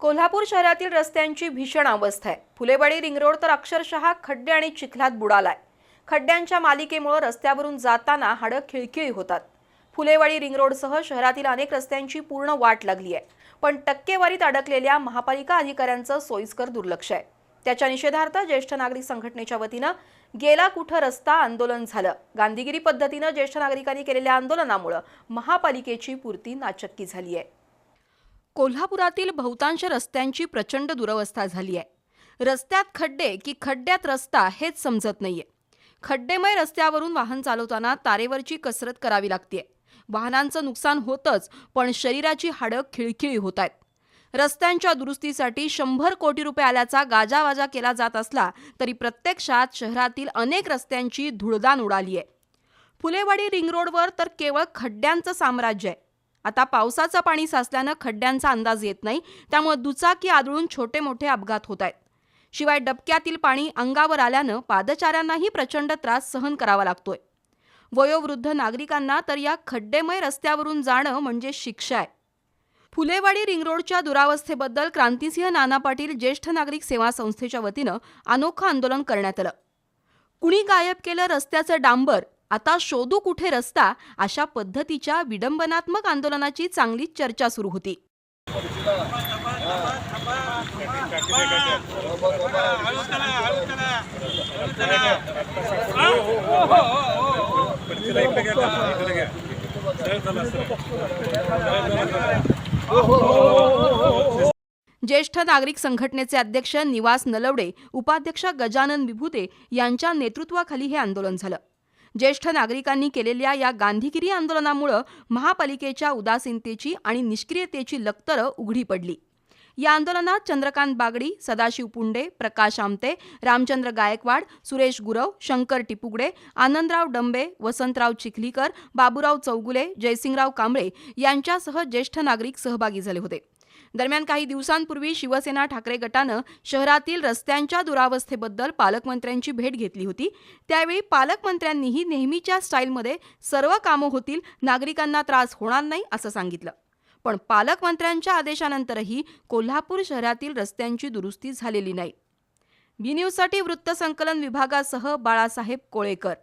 कोल्हापूर शहरातील रस्त्यांची भीषण अवस्था आहे. फुलेवाडी रिंगरोड तर अक्षरशः खड्डे आणि चिखलात बुडालाय. खड्ड्यांच्या मालिकेमुळे रस्त्यावरून जाताना हाडं खिळखिळी होतात. फुलेवाडी रिंगरोडसह शहरातील अनेक रस्त्यांची पूर्ण वाट लागली आहे. पण टक्केवारीत अडकलेल्या महापालिका अधिकाऱ्यांचं सोयीस्कर दुर्लक्ष आहे. त्याच्या निषेधार्थ ज्येष्ठ नागरिक संघटनेच्या वतीनं गेला कुठं रस्ता आंदोलन झालं. गांधीगिरी पद्धतीनं ज्येष्ठ नागरिकांनी केलेल्या आंदोलनामुळं महापालिकेची पूर्ती नाचक्की झाली आहे. कोल्हापुरातील बहुतांश रस्त्यांची प्रचंड दुरवस्था झाली आहे. रस्त्यात खड्डे की खड्ड्यात रस्ता हेच समजत नाहीये. खड्डेमय रस्त्यावरून वाहन चालवताना तारेवरची कसरत करावी लागते वाहनांचं नुकसान होतच पण शरीराची हाडं खिळखिळी होत आहेत रस्त्यांच्या दुरुस्तीसाठी शंभर कोटी रुपये आल्याचा गाजावाजा केला जात असला तरी प्रत्यक्षात शहरातील अनेक रस्त्यांची धुळदान उडाली आहे फुलेवाडी रिंग रोडवर तर केवळ खड्ड्यांचं साम्राज्य आहे. आता पावसाचं पाणी साचल्यानं खड्ड्यांचा अंदाज येत नाही त्यामुळे दुचाकी आदळून छोटे मोठे अपघात होत आहेत. शिवाय डबक्यातील पाणी अंगावर आल्यानं पादचाऱ्यांनाही प्रचंड त्रास सहन करावा लागतोय. वयोवृद्ध नागरिकांना तर या खड्डेमय रस्त्यावरून जाणं म्हणजे शिक्षा आहे. फुलेवाडी रिंग रोडच्या दुरावस्थेबद्दल क्रांतिसिंह नाना पाटील ज्येष्ठ नागरिक सेवा संस्थेच्या वतीनं अनोखं आंदोलन करण्यात आलं. कुणी गायब केलं रस्त्याचं डांबर? आता शोधू कुठे रस्ता अशा पद्धतीच्या विडंबनात्मक आंदोलनाची चांगलीच चर्चा सुरू होती. ज्येष्ठ नागरिक संघटनेचे अध्यक्ष निवास नलवडे उपाध्यक्ष गजानन विभूते यांच्या नेतृत्वाखाली हे आंदोलन झालं. ज्येष्ठ नागरिकांनी केलेल्या या गांधीगिरी आंदोलनामुळं महापालिकेच्या उदासीनतेची आणि निष्क्रियतेची लक्तरं उघडी पडली. या आंदोलनात चंद्रकांत बागडी सदाशिव पुंडे प्रकाश आमते रामचंद्र गायकवाड सुरेश गुरव शंकर टिपुगडे आनंदराव डंबे वसंतराव चिखलीकर बाबूराव चौगुले जयसिंगराव कांबळे यांच्यासह ज्येष्ठ नागरिक सहभागी झाले होते. दरम्यान काही दिवसांपूर्वी शिवसेना ठाकरे गटानं शहरातील रस्त्यांच्या दुरावस्थेबद्दल पालकमंत्र्यांची भेट घेतली होती. त्यावेळी पालकमंत्र्यांनीही नेहमीच्या स्टाईलमध्ये सर्व कामं होतील नागरिकांना त्रास होणार नाही असं सांगितलं. पण पालकमंत्र्यांच्या आदेशानंतरही कोल्हापूर शहरातील रस्त्यांची दुरुस्ती झालेली नाही. बी न्यूजसाठी वृत्तसंकलन विभागासह बाळासाहेब कोळेकर.